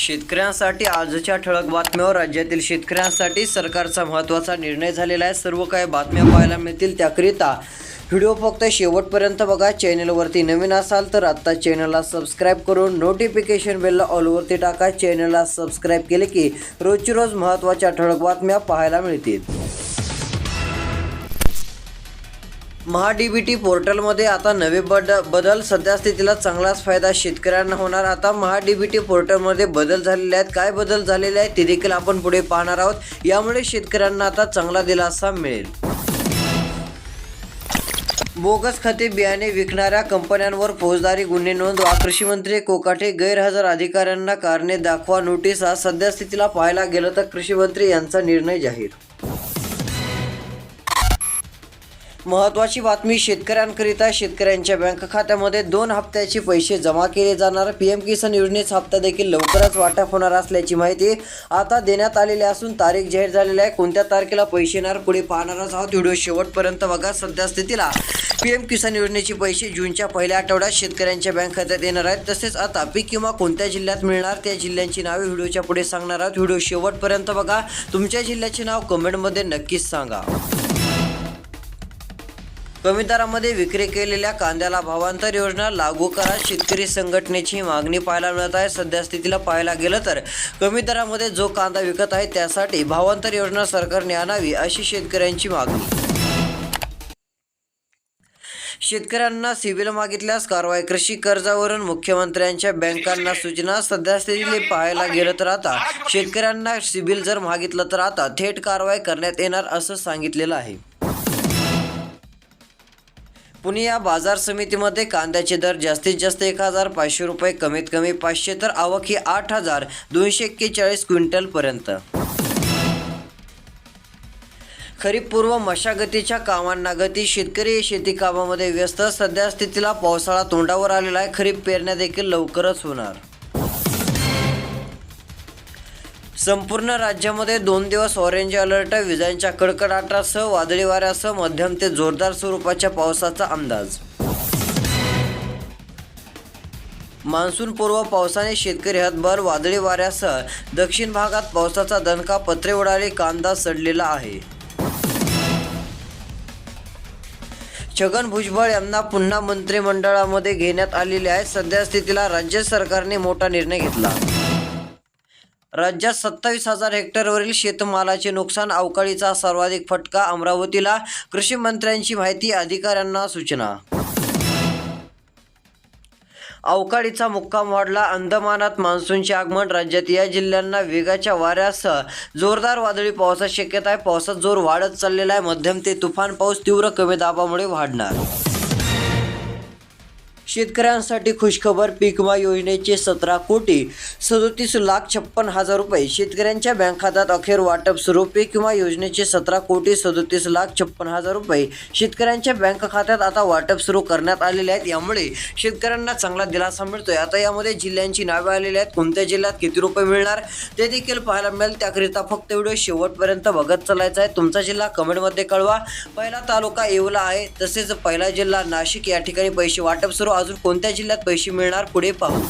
शेतकऱ्यांसाठी आजच्या ठळक बातम्यावर राज्यातील शेतकऱ्यांसाठी सरकारचा महत्त्वाचा निर्णय झालेला आहे. सर्व काही बातम्या पाहायला मिळतील त्याकरिता. व्हिडिओ फक्त शेवटपर्यंत बघा. चॅनलवरती नवीन असाल तर आत्ता चॅनलला सबस्क्राईब करून नोटिफिकेशन बेलला ऑलवरती टाका. चॅनलला सबस्क्राईब केले की रोजची रोज महत्त्वाच्या ठळक बातम्या पाहायला मिळतील. महाडीबीटी पोर्टलमध्ये आता नवे बद बदल. सध्या स्थितीला चांगलाच फायदा शेतकऱ्यांना होणार. आता महाडीबीटी पोर्टलमध्ये बदल झालेले आहेत. काय बदल झालेले आहेत ते देखील आपण पुढे पाहणार आहोत. यामुळे शेतकऱ्यांना आता चांगला दिलासा मिळेल. बोगस खते बियाणे विकणाऱ्या कंपन्यांवर फौजदारी गुन्हे नोंदवा कृषी मंत्री कोकाटे गैरहजर अधिकाऱ्यांना कारणे दाखवा नोटीस. हा सध्यास्थितीला पाहायला गेलं तर कृषी मंत्री यांचा निर्णय जाहीर महत्त्वाची बातमी शेतकऱ्यांकरिता शेतकऱ्यांच्या बँक खात्यामध्ये दोन हप्त्याचे पैसे जमा केले जाणार. पी एम किसान योजनेचा हप्ता देखील लवकरच वाटप होणार असल्याची माहिती आता देण्यात आलेली असून तारीख जाहीर झालेली आहे. कोणत्या तारखेला पैसे येणार पुढे पाहणारच आहोत. व्हिडिओ शेवटपर्यंत बघा. सध्या स्थितीला पी एम किसान योजनेचे पैसे जूनच्या पहिल्या आठवड्यात शेतकऱ्यांच्या बँक खात्यात येणार आहेत. तसेच आता पीक किंवा कोणत्या जिल्ह्यात मिळणार त्या जिल्ह्यांची नावे व्हिडिओच्या पुढे सांगणार आहोत. व्हिडिओ शेवटपर्यंत बघा. तुमच्या जिल्ह्याचे नाव कमेंटमध्ये नक्कीच सांगा. कमी दरामध्ये विक्री केलेल्या कांद्याला भावांतर योजना लागू करा. शेतकरी संघटनेची मागणी पाहायला मिळत आहे. सध्या स्थितीला पाहायला गेलं तर कमी दरामध्ये जो कांदा विकत आहे त्यासाठी भावांतर योजना सरकारने आणावी अशी शेतकऱ्यांची मागणी. शेतकऱ्यांना सिबिल मागितल्यास कारवाई कृषी कर्जावरून मुख्यमंत्र्यांच्या बँकांना सूचना. सध्या स्थितीला पाहायला गेलं तर आता शेतकऱ्यांना सिबिल जर मागितलं तर आता थेट कारवाई करण्यात येणार असं सांगितलेलं आहे. पुणे या बाजार समितीमध्ये कांद्याचे दर जास्तीत जास्त एक हजार पाचशे रुपये कमीत कमी पाचशे तर आवक ही आठ हजार दोनशे एक्केचाळीस क्विंटलपर्यंत खरीप पूर्व मशागतीच्या कामांना गती शेतकरी शेती कामामध्ये व्यस्त सध्या स्थितीला पावसाळा तोंडावर आलेला आहे. खरीप पेरण्या देखील लवकरच होणार. संपूर्ण राज्यामध्ये दोन दिवस ऑरेंज अलर्ट विजांच्या कडकडाटासह वादळी वाऱ्यासह मध्यम ते जोरदार स्वरूपाच्या पावसाचा अंदाज. मान्सूनपूर्व पावसाने शेतकरी हातभार वादळी वाऱ्यासह दक्षिण भागात पावसाचा दणका पत्रे उडाले कांदा सडलेला आहे. छगन भुजबळ यांना पुन्हा मंत्रिमंडळामध्ये घेण्यात आलेले आहे. सध्या स्थितीला राज्य सरकारने मोठा निर्णय घेतला. राज्यात सत्तावीस हजार हेक्टरवरील शेतमालाचे नुकसान अवकाळीचा सर्वाधिक फटका अमरावतीला कृषी मंत्र्यांची माहिती अधिकाऱ्यांना सूचना. अवकाळीचा मुक्काम वाढला. अंदमानात मान्सूनचे आगमन राज्यात या जिल्ह्यांना वेगाच्या वाऱ्यासह जोरदार वादळी पावसाची शक्यता आहे. पावसात जोर वाढत चाललेला आहे. मध्यम ते तुफान पाऊस तीव्र कमी दाबामुळे वाढणार. शेतकऱ्यांसाठी खुशखबर पीक विमा योजनेचे सतरा कोटी सदोतीस लाख छप्पन हजार रुपये. शेतकऱ्यांच्या बँक खात्यात अखेर वाटप सुरू. पीक विमा योजनेचे सतरा कोटी सदोतीस लाख छप्पन हजार रुपये. शेतकऱ्यांच्या बँक खात्यात आता वाटप सुरू करण्यात आलेले आहेत. यामुळे शेतकऱ्यांना चांगला दिलासा मिळतोय. आता यामध्ये जिल्ह्यांची नावे आलेली आहेत. कोणत्या जिल्ह्यात किती रुपये मिळणार ते देखील पाहायला मिळेल. त्याकरिता फक्त व्हिडिओ शेवटपर्यंत बघत चालायचा आहे. तुमचा जिल्हा कमेंटमध्ये कळवा. पहिला तालुका येवला आहे. तसेच पहिला जिल्हा नाशिक. या ठिकाणी पैसे वाटप सुरू. अजून कोणत्या जिल्ह्यात पैसे मिळणार पुढे पाहू.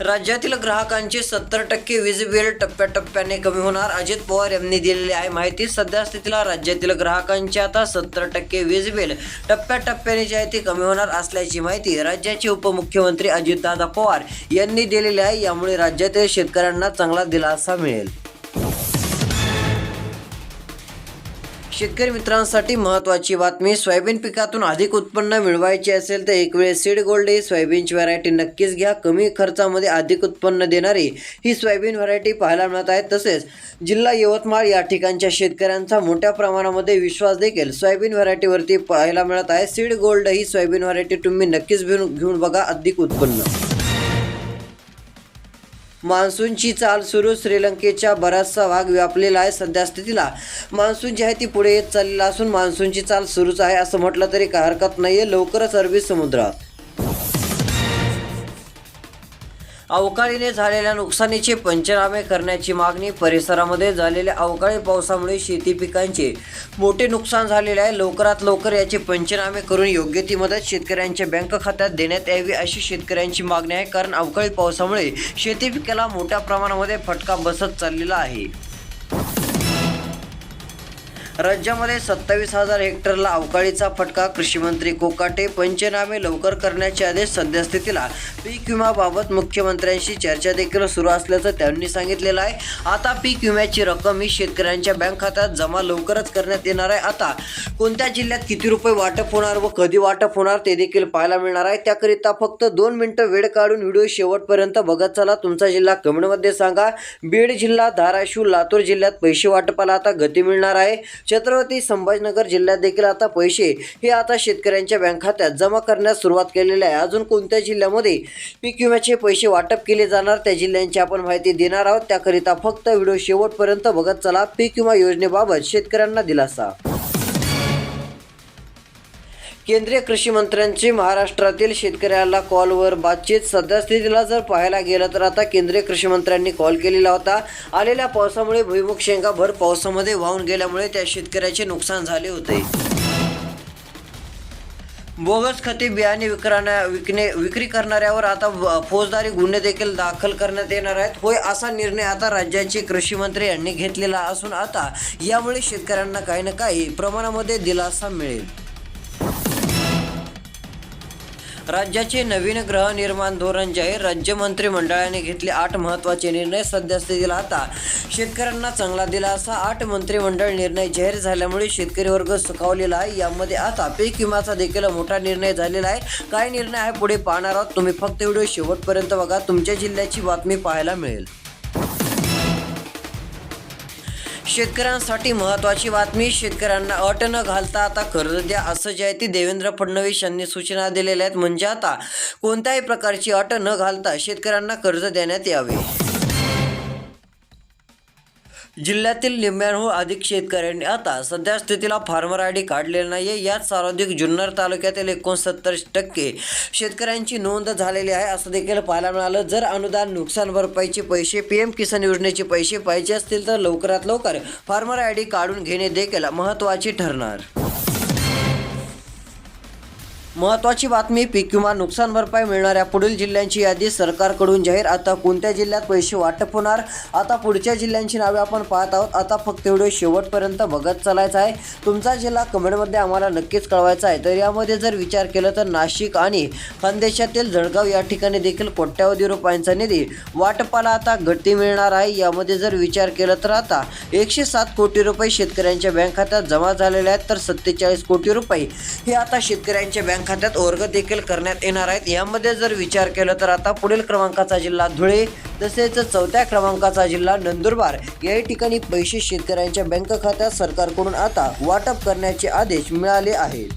राज्यातील ग्राहकांचे सत्तर टक्के वीज बिल टप्प्याटप्प्याने कमी होणार. अजित पवार यांनी दिलेली आहे माहिती. सध्या स्थितीला राज्यातील ग्राहकांचे आता सत्तर टक्के वीज बिल टप्प्याटप्प्याने जे आहे ते कमी होणार असल्याची माहिती राज्याचे उपमुख्यमंत्री अजितदादा पवार यांनी दिलेली आहे. यामुळे राज्यातील शेतकऱ्यांना चांगला दिलासा मिळेल. शेतकरी मित्रांसाठी महत्त्वाची बातमी सोयाबीन पिकातून अधिक उत्पन्न मिळवायचे असेल तर एक वेळ सीड गोल्ड ही सोयाबीनची व्हरायटी नक्कीच घ्या. कमी खर्चामध्ये अधिक उत्पन्न देणारी ही सोयाबीन व्हरायटी पाहायला मिळत आहे. तसेच जिल्हा यवतमाळ या ठिकाणच्या शेतकऱ्यांचा मोठ्या प्रमाणामध्ये विश्वास देखील सोयाबीन व्हरायटीवरती पाहायला मिळत आहे. सीड गोल्ड ही सोयाबीन व्हरायटी तुम्ही नक्कीच घेऊन घेऊन बघा अधिक उत्पन्न. मान्सूनची चाल सुरू श्रीलंकेच्या बराचसा भाग व्यापलेला आहे सध्या स्थितीला मान्सून जी आहे ती पुढे येत चाललेला असून मान्सूनची चाल सुरूच आहे असं म्हटलं तरी काय हरकत आहे लवकरच अरबी समुद्रात अवकाळीने झालेल्या नुकसानीचे पंचनामे करण्याची मागणी परिसरामध्ये झालेल्या अवकाळी पावसामुळे शेती पिकांचे मोठे नुकसान झालेले आहे. लवकरात लवकर याचे पंचनामे करून योग्य ती मदत शेतकऱ्यांच्या बँक खात्यात देण्यात यावी अशी शेतकऱ्यांची मागणी आहे. कारण अवकाळी पावसामुळे शेती पिकाला मोठ्या प्रमाणामध्ये फटका बसत चाललेला आहे. राज्यामध्ये सत्तावीस हजार हेक्टरला अवकाळीचा फटका. कृषीमंत्री कोकाटे पंचनामे लवकर करण्याचे आदेश सद्यस्थितीला. पीक विम्याबाबत मुख्यमंत्र्यांशी चर्चा देखील सुरू असल्याचं त्यांनी सांगितलेलं आहे. आता पीक विम्याची रक्कम ही शेतकऱ्यांच्या बँक खात्यात जमा लवकरच करण्यात येणार आहे. आता कोणत्या जिल्ह्यात किती रुपये वाटप होणार व कधी वाटप होणार ते देखील पाहायला मिळणार आहे. त्याकरिता फक्त दोन मिनिटं वेळ काढून व्हिडिओ शेवटपर्यंत बघत चला. तुमचा जिल्हा कमेंटमध्ये सांगा. बीड जिल्हा धाराशिव लातूर जिल्ह्यात पैसे वाटपाला आता गती मिळणार आहे. छत्रपती संभाजीनगर जिल्ह्यात देखील आता पैसे हे आता शेतकऱ्यांच्या बँक खात्यात जमा करण्यास सुरुवात केलेली आहे. अजून कोणत्या जिल्ह्यामध्ये पीक विम्याचे पैसे वाटप केले जाणार त्या जिल्ह्यांची आपण माहिती देणार आहोत. त्याकरिता फक्त व्हिडिओ शेवटपर्यंत बघत चला पीक विमा योजनेबाबत शेतकऱ्यांना दिलासा. केंद्रीय कृषी मंत्र्यांची महाराष्ट्रातील शेतकऱ्याला कॉलवर बातचीत. सद्यस्थितीला जर पाहायला गेलं तर आता केंद्रीय कृषी मंत्र्यांनी कॉल केलेला होता. आलेल्या पावसामुळे भुईमुग शेंगा भर पावसामध्ये वाहून गेल्यामुळे त्या शेतकऱ्याचे नुकसान झाले होते. बोगस खते बियाणे विकराण्या विकणे विक्री करणाऱ्यावर आता फौजदारी गुन्हे देखील दाखल करण्यात येणार आहेत. होय असा निर्णय आता राज्याचे कृषी मंत्री यांनी घेतलेला असून आता यामुळे शेतकऱ्यांना काही ना काही प्रमाणामध्ये दिलासा मिळेल. राज्याचे नवीन गृहनिर्माण धोरण जाहीर. राज्य मंत्रिमंडळाने घेतले आठ महत्त्वाचे निर्णय सद्यस्थितीला आता. शेतकऱ्यांना चांगला दिलासा आठ मंत्रिमंडळ निर्णय जाहीर झाल्यामुळे शेतकरी वर्ग सुखावलेला आहे. यामध्ये आता पीक विमाचा देखील मोठा निर्णय झालेला आहे. काय निर्णय आहे पुढे पाहणार आहोत. तुम्ही फक्त व्हिडिओ शेवटपर्यंत बघा. तुमच्या जिल्ह्याची बातमी पाहायला मिळेल. शेतकऱ्यांसाठी महत्त्वाची बातमी शेतकऱ्यांना अट न घालता आता कर्ज द्या असं जे आहे ती देवेंद्र फडणवीस यांनी सूचना दिलेल्या आहेत. म्हणजे आता कोणत्याही प्रकारची अट न घालता शेतकऱ्यांना कर्ज देण्यात यावे. जिल्ह्यातील निम्म्याहून अधिक शेतकऱ्यांनी आता सध्या स्थितीला फार्मर आय डी काढलेला नाही यात सर्वाधिक जुन्नर तालुक्यातील एकोणसत्तर टक्के शेतकऱ्यांची नोंद झालेली आहे. असं देखील पाहायला मिळालं. जर अनुदान नुकसान भरपाईचे पैसे पी एम किसान योजनेचे पैसे पाहिजे असतील तर लवकरात लवकर फार्मर आय डी काढून घेणे देखील महत्त्वाचे ठरणार. महत्त्वाची बातमी पीक किंवा नुकसान भरपाई मिळणाऱ्या पुढील जिल्ह्यांची यादी सरकारकडून जाहीर. आता कोणत्या जिल्ह्यात पैसे वाटप होणार? आता पुढच्या जिल्ह्यांची नावे आपण पाहत आहोत. आता फक्त व्हिडिओ शेवटपर्यंत बघत चालायचा आहे. तुमचा जिल्हा कमेंटमध्ये आम्हाला नक्कीच कळवायचा आहे. तर यामध्ये जर विचार केला तर नाशिक आणि खानदेशातील जळगाव या ठिकाणी देखील कोट्यावधी रुपयांचा निधी वाटपाला आता गती मिळणार आहे. यामध्ये जर विचार केला तर आता एकशे सात कोटी रुपये शेतकऱ्यांच्या बँक खात्यात जमा झालेले आहेत. तर सत्तेचाळीस कोटी रुपये हे आता शेतकऱ्यांच्या बँक खात्यात वर्ग देखील करण्यात येणार आहेत. यामध्ये जर विचार केला तर आता पुढील क्रमांकाचा जिल्हा धुळे तसेच चौथ्या क्रमांकाचा जिल्हा नंदुरबार. या ठिकाणी पैसे शेतकऱ्यांच्या बँक खात्यात सरकारकडून आता वाटप करण्याचे आदेश मिळाले आहेत.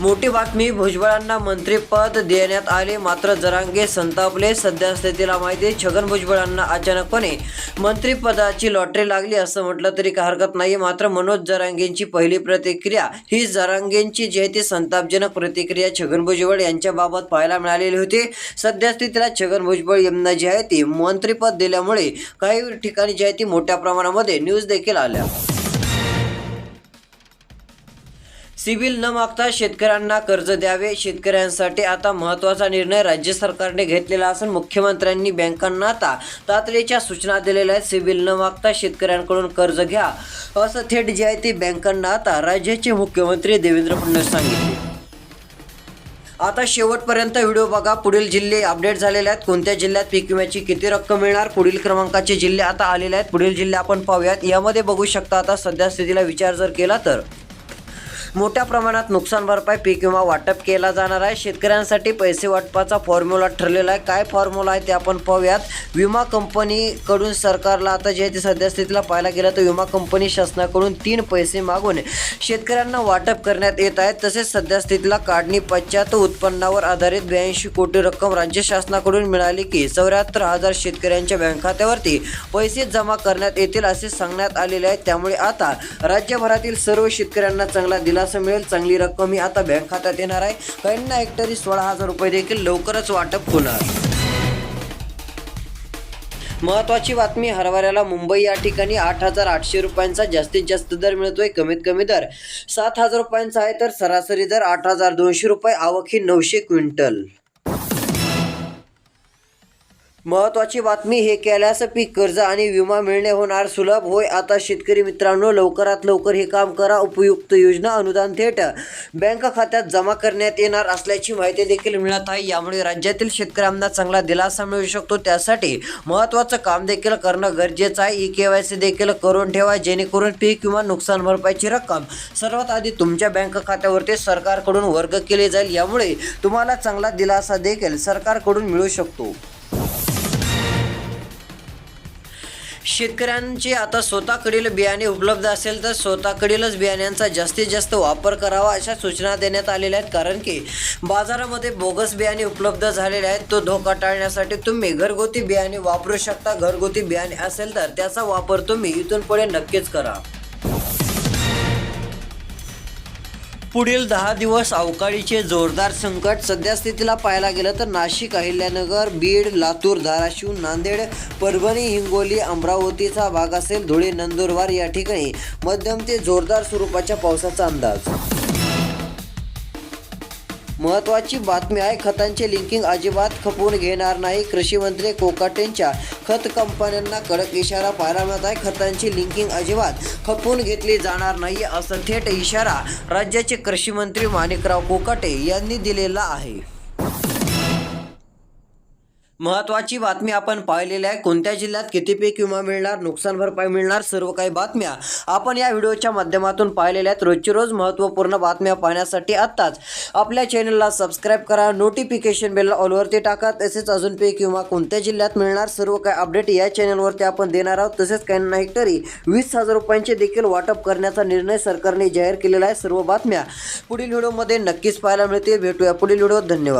मोठी बातमी भुजबळांना मंत्रिपद देण्यात आले. मात्र जरांगे संतापले. सध्या स्थितीला माहिती छगन भुजबळांना अचानकपणे मंत्रिपदाची लॉटरी लागली असं म्हटलं तरी काही हरकत नाही. मात्र मनोज जरांगेंची पहिली प्रतिक्रिया ही जरांगेंची जी आहे ती संतापजनक प्रतिक्रिया छगन भुजबळ यांच्याबाबत पाहायला मिळालेली होती. सध्यास्थितीला छगन भुजबळ यांना जी आहे ती मंत्रिपद दिल्यामुळे काही ठिकाणी जी आहे ती मोठ्या प्रमाणामध्ये न्यूज देखील आल्या. सिबिल न मागता शेतकऱ्यांना कर्ज द्यावे. शेतकऱ्यांसाठी आता महत्त्वाचा निर्णय राज्य सरकारने घेतलेला असून मुख्यमंत्र्यांनी बँकांना आता तातडीच्या सूचना दिलेल्या आहेत. सिबिल न मागता शेतकऱ्यांकडून कर्ज घ्या. असं थेट जे आहे ते बँकांना आता राज्याचे मुख्यमंत्री देवेंद्र फडणवीस सांगितले. आता शेवटपर्यंत व्हिडिओ बघा. पुढील जिल्हे अपडेट झालेले आहेत. कोणत्या जिल्ह्यात पीक विम्याची किती रक्कम मिळणार? पुढील क्रमांकाचे जिल्हे आता आलेले आहेत. पुढील जिल्हे आपण पाहूयात. यामध्ये बघू शकता आता सध्या स्थितीला विचार जर केला तर. मोठ्या प्रमाणात नुकसान भरपाई पीक विमा वाटप केला जाणार आहे. शेतकऱ्यांसाठी पैसे वाटपाचा फॉर्म्युला ठरलेला आहे. काय फॉर्म्युला आहे ते आपण पाहूयात. विमा कंपनीकडून सरकारला आता जे ते सध्या स्थितीला पाहायला गेलं तर विमा कंपनी शासनाकडून तीन पैसे मागून शेतकऱ्यांना वाटप करण्यात येत आहेत तसेच सध्या स्थितीला काढणी पश्चात उत्पन्नावर आधारित ब्याऐंशी कोटी रक्कम राज्य शासनाकडून मिळाली की चौऱ्याहत्तर हजार शेतकऱ्यांच्या बँक खात्यावरती पैसे जमा करण्यात येतील असे सांगण्यात आलेले आहे. त्यामुळे आता राज्यभरातील सर्व शेतकऱ्यांना चांगला दिलासा असं मिळेल चांगली रक्कम ही आता बँक खात्यात येणार आहे. काहींना हेक्टरी सोळा हजार रुपये देखील लवकरच वाटप होणार. महत्वाची बातमी हरभऱ्याला मुंबई या ठिकाणी आठ हजार आठशे रुपयांचा जास्तीत जास्त दर मिळतोय कमीत कमी दर. सात हजार रुपयांचा आहे तर सरासरी दर आठ हजार दोनशे रुपये आवक ही नऊशे क्विंटल. महत्वाची बातमी हे केल्यास पीक कर्ज आणि विमा मिळणे होणार सुलभ. होय आता शेतकरी मित्रांनो लवकरात लवकर हे काम करा. उपयुक्त योजना अनुदान थेट बँक खात्यात जमा करण्यात येणार असल्याची माहिती देखील मिळत आहे. यामुळे राज्यातील शेतकऱ्यांना चांगला दिलासा मिळू शकतो. त्यासाठी महत्त्वाचं काम देखील करणं गरजेचं आहे. ई के वाय सी देखील करून ठेवा जेणेकरून पीक किंवा नुकसान भरपाईची रक्कम सर्वात आधी तुमच्या बँक खात्यावरती सरकारकडून वर्ग केले जाईल. यामुळे तुम्हाला चांगला दिलासा देखील सरकारकडून मिळू शकतो. शेतकऱ्यांचे आता स्वतःकडील बियाणे उपलब्ध असेल तर स्वतःकडीलच बियाण्यांचा जास्तीत जास्त वापर करावा अशा सूचना देण्यात आलेल्या आहेत. कारण की बाजारामध्ये बोगस बियाणे उपलब्ध झालेले आहेत. तो धोका टाळण्यासाठी तुम्ही घरगुती बियाणे वापरू शकता. घरगुती बियाणे असेल तर त्याचा वापर तुम्ही इथून पुढे नक्कीच करा. पुढील दहा दिवस अवकाळीचे जोरदार संकट सध्यास्थितीला पाहायला गेलं तर नाशिक अहिल्यानगर बीड लातूर धाराशिव नांदेड परभणी हिंगोली अमरावतीचा भाग असेल धुळे नंदुरबार या ठिकाणी. मध्यम ते जोरदार स्वरूपाच्या पावसाचा अंदाज. महत्त्वाची बातमी आहे. खतांचे लिंकिंग अजिबात खपवून घेणार नाही. कृषी मंत्री कोकाटेंच्या खत कंपन्यांना कडक इशारा पाहायला मिळत आहे. खतांची लिंकिंग अजिबात खपवून घेतली जाणार नाही असं थेट इशारा राज्याचे कृषी मंत्री माणिकराव कोकाटे यांनी दिलेला आहे. महत्वाची बातमी आपण पाहिलेली आहे. कोणत्या जिल्ह्यात किती पीक विमा मिळणार नुकसान भरपाई मिळणार सर्व काही बातम्या आपण या व्हिडिओच्या माध्यमातून पाहिलेल्या आहेत. रोजची रोज महत्त्वपूर्ण बातम्या पाहण्यासाठी आत्ताच आपल्या चॅनलला सबस्क्राईब करा नोटिफिकेशन बेल ऑलवरती टाका. तसेच अजून पीक विमा कोणत्या जिल्ह्यात मिळणार सर्व काही अपडेट या चॅनलवरती आपण देणार आहोत. तसेच काहींना हेक्टरी वीस हजार रुपयांचे देखील वाटप करण्याचा निर्णय सरकारने जाहीर केलेला आहे. सर्व बातम्या पुढील व्हिडिओमध्ये नक्कीच पाहायला मिळतील. भेटूया पुढील व्हिडिओ धन्यवाद.